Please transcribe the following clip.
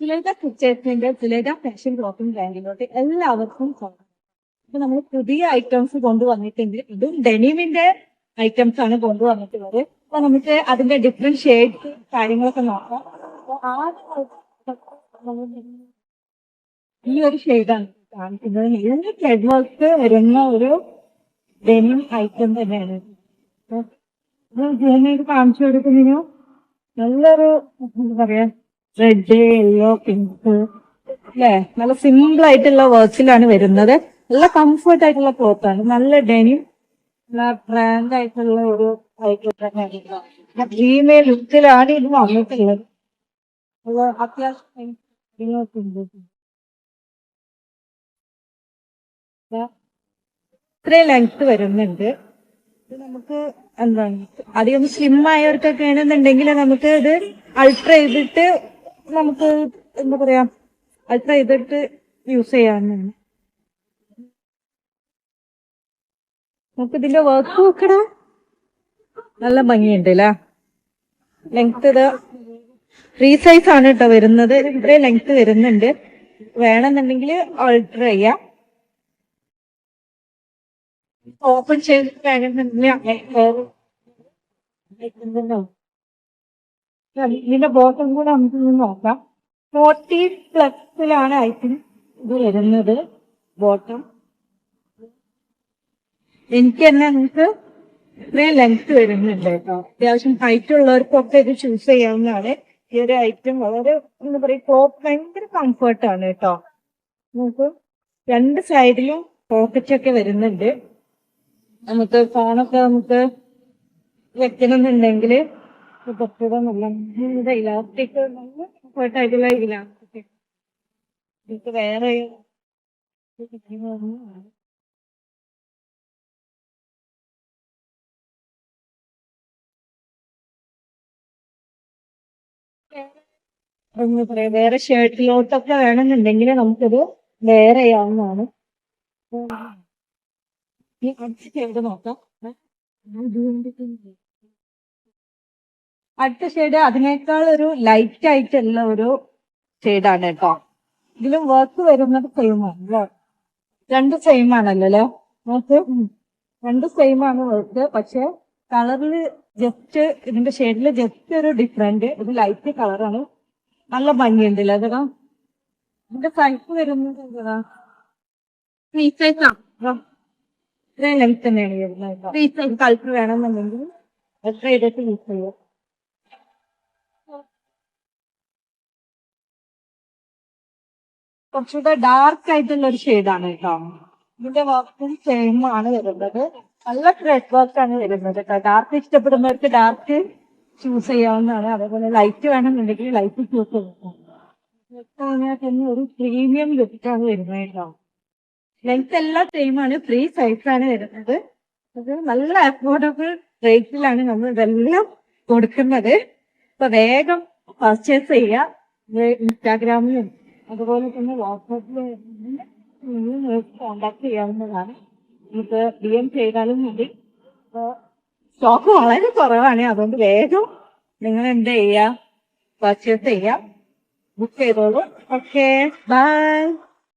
സുലേഖ കിച്ചേഴ്സിന്റെ Sulekha fashion clothing ബ്രാൻഡിലോട്ട് എല്ലാവർക്കും സ്വാഗതം ഇപ്പൊ നമ്മൾ പുതിയ ഐറ്റംസ് കൊണ്ടുവന്നിട്ടുണ്ട് ഇതും ഡെനിമിന്റെ ഐറ്റംസ് ആണ് കൊണ്ടുവന്നിട്ടുള്ളത്. അപ്പൊ നമുക്ക് അതിന്റെ ഡിഫറെന്റ് ഷെയ്ഡ്സ് കാര്യങ്ങളൊക്കെ നോക്കാം. ആദ്യം ഈ ഒരു ഷെയ്ഡാണ് കാണിക്കുന്നത്. ഏത് ത്രെഡ് വർക്ക് വരുന്ന ഒരു ഡെനിം ഐറ്റം തന്നെയാണ്. ഇത് കാണിച്ചു കൊടുക്കുന്നതിനോ നല്ലൊരു എന്താ പറയാ റെഡ് യെല്ലോ പിങ്ക് അല്ലേ നല്ല സിമ്പിൾ ആയിട്ടുള്ള വർക്കിലാണ് വരുന്നത്. നല്ല കംഫർട്ട് ആയിട്ടുള്ള ക്ലോത്ത് ആണ്. നല്ല ഡെനിം നല്ല ബ്രാൻഡ് ആയിട്ടുള്ള ഒരു ഐറ്റം ലുക്കിലാണ് ഇത് വന്നിട്ടുള്ളത്. ഇത്രയും ലെങ്ത് വരുന്നുണ്ട്. ഇത് നമുക്ക് എന്താണ്? അധികം സ്ലിം ആയവർക്കൊക്കെ ആണെന്നുണ്ടെങ്കിൽ നമുക്ക് ഇത് അൾട്ര ചെയ്തിട്ട് നമുക്ക് എന്താ പറയാ അൾട്ര ചെയ്തിട്ട് യൂസ് ചെയ്യാവുന്നതാണ്. നമുക്ക് ഇതിന്റെ വർക്ക് നോക്കടാ. നല്ല ഭംഗിയുണ്ട് അല്ലേ ലെങ്ത് ഇത്. റീസൈസ് സൈസ് ആണ് കേട്ടോ വരുന്നത്. ഇവിടെ ലെങ്ത് വരുന്നുണ്ട്. വേണമെന്നുണ്ടെങ്കിൽ ഓൾട്ടർ ചെയ്യാം. ഓപ്പൺ ചെയ്ത് വേണമെന്നുണ്ടെങ്കിൽ. ഇതിന്റെ ബോട്ടം കൂടെ നമുക്ക് നോക്കാം. ഫോർട്ടി പ്ലസിലാണ് ഐ തിങ്ക് ഇത് വരുന്നത് ബോട്ടം എനിക്ക് തന്നെ നിങ്ങൾക്ക് ഇത്രയും ലെങ്ത് വരുന്നുണ്ട് കേട്ടോ. അത്യാവശ്യം ഹൈറ്റ് ഉള്ളവർക്കൊക്കെ ഇത് ചൂസ് ചെയ്യാവുന്നതാണ്. ഈ ഒരു ഐറ്റം വളരെ എന്താ പറയുക ക്ലോത്ത് ഭയങ്കര കംഫർട്ടാണ് കേട്ടോ. നമുക്ക് രണ്ട് സൈഡിലും പോക്കറ്റ് ഒക്കെ വരുന്നുണ്ട്. നമുക്ക് ഫോണൊക്കെ നമുക്ക് വെക്കണമെന്നുണ്ടെങ്കിൽ വേറെ വേറെ ഷർട്ടിലോട്ടൊക്കെ വേണമെന്നുണ്ടെങ്കിൽ നമുക്കത് വേറെ ചെയ്യാവുന്നതാണ് നോക്കാം. അടുത്ത ഷെയ്ഡ് അതിനേക്കാൾ ഒരു ലൈറ്റ് ആയിട്ടുള്ള ഒരു ഷെയ്ഡാണ് കേട്ടോ. ഇതിലും വർക്ക് വരുന്നത് സെയിം ആണ് അല്ലേ രണ്ട് സെയിം ആണല്ലോ നോക്ക്. രണ്ട് സെയിം ആണ് വർക്ക് പക്ഷെ കളറിൽ ജസ്റ്റ് ഇതിന്റെ ഷെയ്ഡിൽ ജസ്റ്റ് ഒരു ഡിഫറെന്റ് ഇത് ലൈറ്റ് കളറാണ് നല്ല ഭംഗിയുണ്ടല്ലേ അതാ ഇതിന്റെ സൈസ് വരുന്നത് എന്താ? ഫ്രീ സൈസ് ആണ് ഇത്രയും ലെങ്ത് തന്നെയാണ് വരുന്നത് കളർ വേണമെന്നുണ്ടെങ്കിൽ എത്ര ഇതൊക്കെ യൂസ് ചെയ്യാം. കുറച്ചുകൂടെ ഡാർക്ക് ആയിട്ടുള്ള ഒരു ഷെയ്ഡാണ് കേട്ടോ. ഇതിന്റെ വർക്കും സെയിം ആണ് വരുന്നത്. നല്ല ത്രെഡ് വർക്ക് ആണ് വരുന്നത് കേട്ടോ. ഡാർക്ക് ഇഷ്ടപ്പെടുന്നവർക്ക് ഡാർക്ക് ചൂസ് ചെയ്യാവുന്നതാണ്. അതേപോലെ ലൈറ്റ് വേണമെന്നുണ്ടെങ്കിൽ ലൈറ്റ് ചൂസ് ചെയ്യാം. അങ്ങനെ തന്നെ ഒരു പ്രീമിയം ലുക്കാണ് വരുന്നത് കേട്ടോ. ലെങ്ത് എല്ലാം സെയിം ആണ്. ഫ്രീ സൈസ് ആണ് വരുന്നത്. അത് നല്ല അഫോർഡബിൾ റേറ്റിലാണ് നമ്മൾ ഇതെല്ലാം കൊടുക്കുന്നത്. അപ്പൊ വേഗം പർച്ചേസ് ചെയ്യുക ഇൻസ്റ്റാഗ്രാമിലും അതുപോലെ തന്നെ വാട്സാപ്പിൽ കോണ്ടാക്ട് ചെയ്യാവുന്നതാണ്. നമുക്ക് ഡി എം ചെയ്താലും മതി. സ്റ്റോക്ക് വളരെ കുറവാണ്. അതുകൊണ്ട് വേഗം നിങ്ങൾ എന്ത് ചെയ്യാ? പർച്ചേസ് ചെയ്യാം. ബുക്ക് ചെയ്തോളൂ. Okay bye